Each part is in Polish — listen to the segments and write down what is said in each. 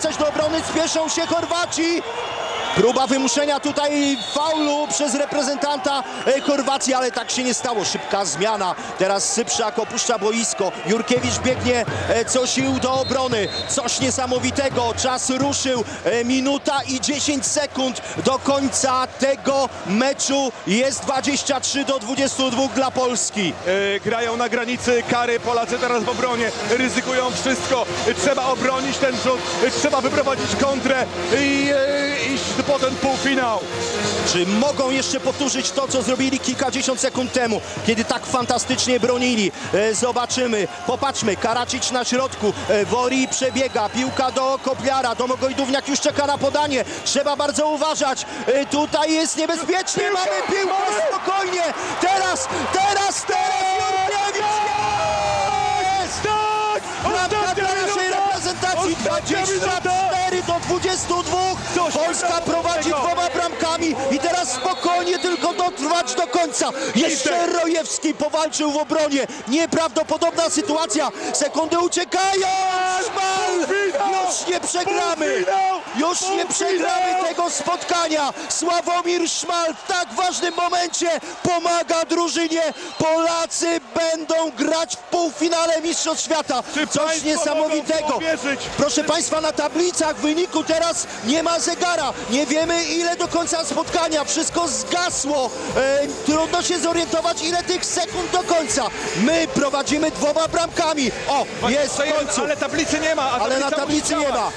wracać do obrony, spieszą się Chorwaci. Próba wymuszenia tutaj faulu przez reprezentanta e, Chorwacji, ale tak się nie stało. Szybka zmiana. Teraz Syprzak opuszcza boisko. Jurkiewicz biegnie e, co sił do obrony. Coś niesamowitego. Czas ruszył. E, Minuta i 10 sekund do końca tego meczu. Jest 23 do 22 dla Polski. E, grają na granicy kary, Polacy teraz w obronie, ryzykują wszystko, trzeba obronić ten rzut, trzeba wyprowadzić kontrę i e, iść po ten półfinał. Czy mogą jeszcze powtórzyć to, co zrobili kilkadziesiąt sekund temu, kiedy tak fantastycznie bronili? E, Zobaczymy. Popatrzmy. Karacic na środku. E, Wori przebiega. Piłka do Kopliara. Domogojdówniak już czeka na podanie. Trzeba bardzo uważać. E, Tutaj jest niebezpiecznie. Mamy piłkę. Spokojnie. Teraz, teraz, teraz Jurkiewicz jest! Tak! Ostatnia minuta! reprezentacji Ostatnia 24 do 22. Coś Polska prowadzi dwoma i teraz spokojnie tylko dotrwać do końca. Jeszcze Rojewski powalczył w obronie. Nieprawdopodobna sytuacja. Sekundy uciekają. Szmal! Już nie przegramy. Już nie przegramy tego spotkania. Sławomir Szmal w tak ważnym momencie pomaga drużynie. Polacy będą grać w półfinale Mistrzostw Świata. Coś niesamowitego. Proszę Państwa, na tablicach wyniku teraz nie ma zegara. Nie wiemy ile do końca spotkania. Wszystko zgasło. E, trudno się zorientować ile tych sekund do końca. My prowadzimy dwoma bramkami. O, jest w końcu. Ale tablicy nie ma. a Ale na tablicy nie ma.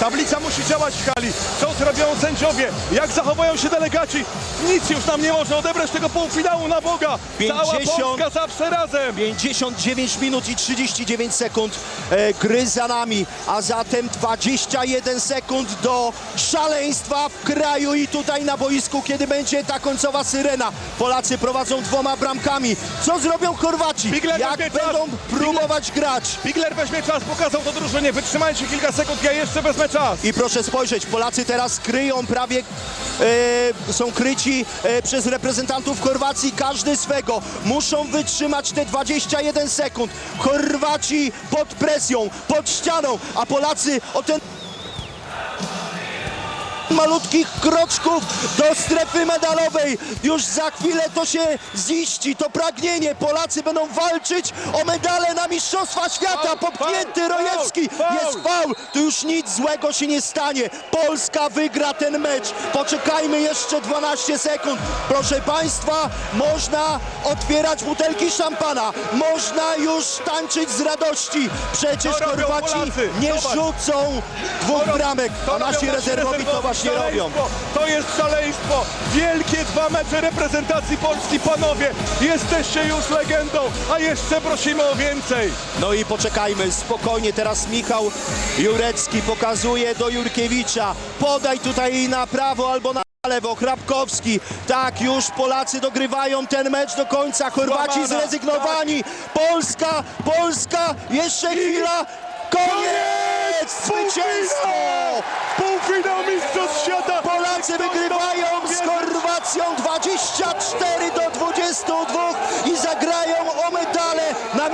Tablica musi działać w hali. Co zrobią sędziowie? Jak zachowują się delegaci? Nic już nam nie można odebrać tego półfinału na Boga. Cała 50. Polska zawsze razem. 59 minut i 39 sekund e, gry za nami, a zatem 21 sekund do szaleństwa w kraju i tutaj na boisku, kiedy będzie ta końcowa syrena. Polacy prowadzą dwoma bramkami. Co zrobią Chorwaci? Bigler Jak weźmie czas. będą próbować grać? Bigler weźmie czas, pokazał to drużynie. Wytrzymajcie kilka sekund, ja jeszcze wezmę czas. I proszę spojrzeć, Polacy teraz kryją prawie, e, są kryci e, przez reprezentantów Chorwacji, każdy swego. Muszą wytrzymać te 21 sekund. Chorwaci pod presją, pod ścianą, a Polacy o ten malutkich kroczków do strefy medalowej. Już za chwilę to się ziści, to pragnienie. Polacy będą walczyć o medale na Mistrzostwa Świata. Popchnięty Rojewski. Jest faul. Tu już nic złego się nie stanie. Polska wygra ten mecz. Poczekajmy jeszcze 12 sekund. Proszę Państwa, można otwierać butelki szampana. Można już tańczyć z radości. Przecież Chorwaci nie rzucą dwóch bramek, a nasi rezerwowi to właśnie robią. Szaleństwo. To jest szaleństwo. Wielkie dwa mecze reprezentacji Polski. Panowie, jesteście już legendą, a jeszcze prosimy o więcej. No i poczekajmy, spokojnie, teraz Michał Jurecki pokazuje do Jurkiewicza. Podaj tutaj na prawo albo na lewo, Hrabkowski. Tak, już Polacy dogrywają ten mecz do końca. Chorwaci zrezygnowani. Polska, Polska, jeszcze chwila. Koniec! Zwycięstwo! Półfinał Mistrzostw Świata! Polacy wygrywają z Chorwacją 24 do 22 i zagrają o medale na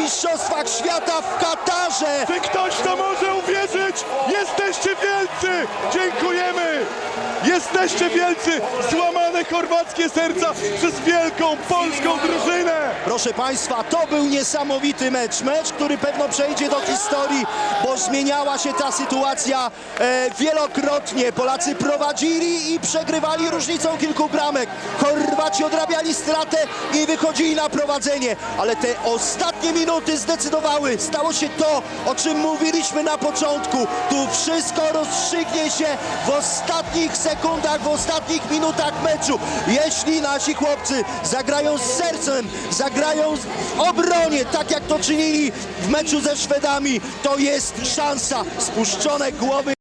Mistrzostwach Świata w Katarze. Czy ktoś to może uwierzyć? Jesteście wielcy! Dziękujemy! Jesteście wielcy! Złamane chorwackie serca przez wielką polską drużynę! Proszę Państwa, to był niesamowity mecz. Mecz, który pewno przejdzie do historii, bo zmieniała się ta sytuacja e, wielokrotnie. Polacy prowadzili i przegrywali różnicą kilku bramek. Chorwaci odrabiali stratę i wychodzili na prowadzenie. Ale te ostatnie minuty zdecydowały. Stało się to, o czym mówiliśmy na początku. Tu wszystko rozstrzygnie się w ostatnich sekundach, w ostatnich minutach meczu. Jeśli nasi chłopcy zagrają z sercem, zagrają w obronie, tak jak to czynili w meczu ze Szwedami, to jest szansa. Spuszczone głowy